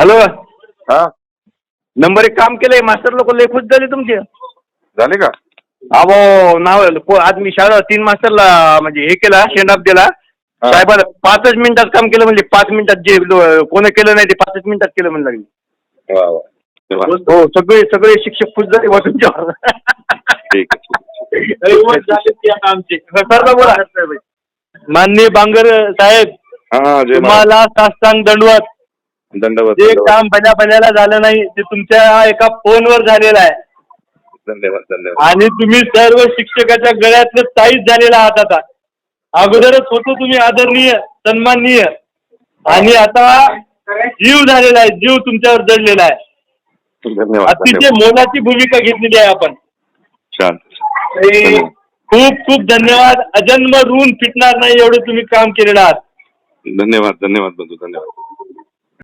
Hello. हा. Number एक काम केलंय मास्टर लोक लय खुश झाले तुमचे. झाले का? अहो नाव को- आज मी शाळा तीन मास्टरला म्हणजे हे केला शेंड ऑफ दिला. हा. साहेबाला पाचच मिनिटात काम केलं म्हणजे पाच मिनिटात जे लो- कोणी केलं नाही ते पाचच मिनिटात केलं म्हणलं लागले. वा वा. वा. हो सगळे सगळे शिक्षक खुश झाले बा तुमच्यावर ठीक आहे, ठीक आमचे. सर बोला. माननीय बांगर साहेब. हा जय महाराज. तुम्हाला साष्टांग दंडवत. धन्यवाद जे धन्यवाद. काम भल्या भल्याला झालं नाही ते तुमच्या एका फोनवर झालेलं आहे. धन्यवाद धन्यवाद. आणि तुम्ही सर्व शिक्षकाच्या गळ्यातलं ताईच झालेला आहात आता. अगोदरच होतो तुम्ही आदरणीय सन्माननीय. आणि आता जीव झालेला आहे जीव तुमच्यावर जडलेला आहे. धन्यवाद अतिशय धन्यवाद. मोलाची भूमिका घेतलेली आहे आपण. छान. खूप खूप धन्यवाद. अजन्म ऋण फिटणार नाही एवढं तुम्ही काम केलेलं आहात. धन्यवाद धन्यवाद बंधू धन्यवाद.